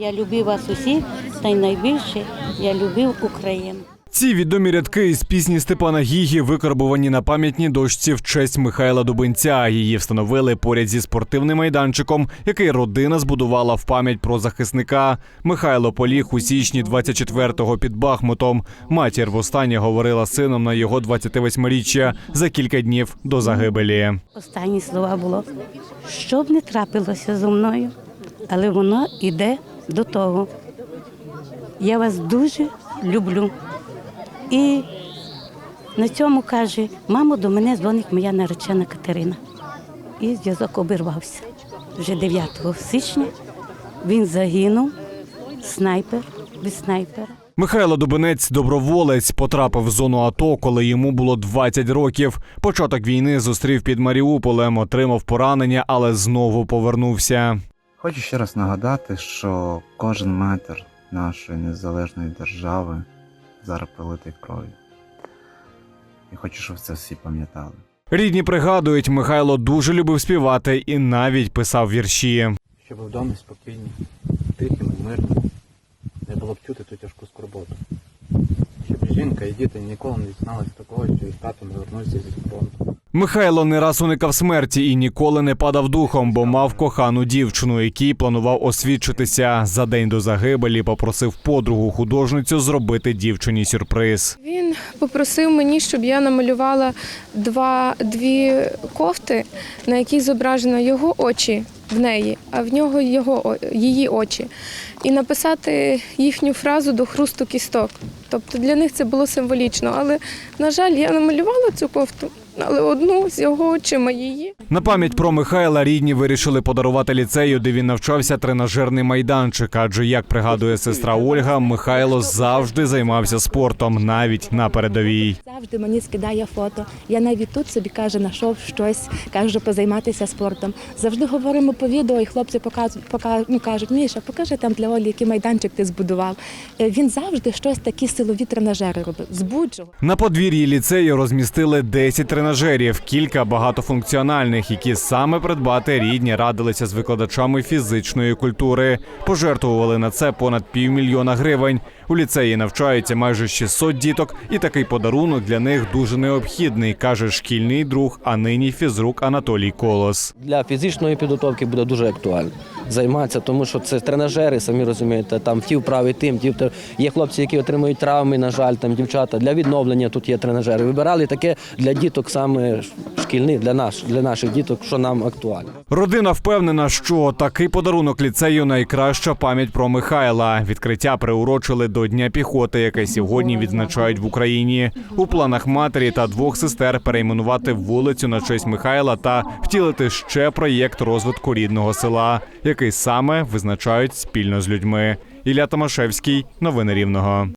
Я любив вас усіх, та й найбільше я любив Україну. Ці відомі рядки із пісні Степана Гігі викарбувані на пам'ятній дошці в честь Михайла Дубинця. Її встановили поряд зі спортивним майданчиком, який родина збудувала в пам'ять про захисника. Михайло поліг у січні 24-го під Бахмутом. Матір востаннє говорила сином на його 28-річчя за кілька днів до загибелі. Останні слова було, що б не трапилося зо мною, але воно йде до того. Я вас дуже люблю. І на цьому каже, мамо, до мене дзвонить моя наречена Катерина. І зв'язок обірвався. Вже 9 січня він загинув, снайпер без снайпера. Михайло Дубинець, доброволець, потрапив в зону АТО, коли йому було 20 років. Початок війни зустрів під Маріуполем, отримав поранення, але знову повернувся. Хочу ще раз нагадати, що кожен метр нашої незалежної держави зараз пролитий кров'ю. І хочу, щоб це всі пам'ятали. Рідні пригадують, Михайло дуже любив співати і навіть писав вірші. Щоб в домі спокійні, тихим, мирним, не було б чути ту тяжку скорботу. Щоб жінка і діти ніколи не дізналися такого, що їх тато не вернувся зі фронту. Михайло не раз уникав смерті і ніколи не падав духом, бо мав кохану дівчину, якій планував освідчитися. За день до загибелі попросив подругу художницю зробити дівчині сюрприз. Він попросив мені, щоб я намалювала два, дві кофти, на яких зображено його очі в неї, а в нього його, її очі. І написати їхню фразу до хрусту кісток. Тобто для них це було символічно. Але, на жаль, я намалювала цю кофту, але одну з його очима її. На пам'ять про Михайла рідні вирішили подарувати ліцею, де він навчався тренажерний майданчик. Адже як пригадує сестра Ольга, Михайло завжди займався спортом, навіть на передовій. Завжди мені скидає фото. Я навіть тут собі каже, знайшов щось, кажу, позайматися спортом. Завжди говоримо по відео, і хлопці показують, пока, ну, кажуть, Міша, покажи там для Олі, який майданчик ти збудував. Е, Він завжди щось такі силові тренажери робив, збуджував. На подвір'ї ліцею розмістили 10 тренажерів, кілька багатофункціональних, які саме придбати рідні радилися з викладачами фізичної культури. Пожертвували на це понад півмільйона гривень. У ліцеї навчаються майже 600 діток, і такий подарунок для них дуже необхідний, каже шкільний друг, а нині фізрук Анатолій Колос. для фізичної підготовки буде дуже актуально займатися, тому що це тренажери, самі розумієте, там ті вправи тим, ті є хлопці, які отримують травми, на жаль, там дівчата для відновлення тут є тренажери. Вибирали таке для діток саме шкільних, для наш, для наших діток, що нам актуально. Родина впевнена, що такий подарунок ліцею найкраща пам'ять про Михайла. Відкриття приурочили до Дня піхоти, яке сьогодні відзначають в Україні. У планах матері та двох сестер перейменувати вулицю на честь Михайла та втілити ще проєкт розвитку рідного села, який саме визначають спільно з людьми. Ілля Томашевський, новини Рівного.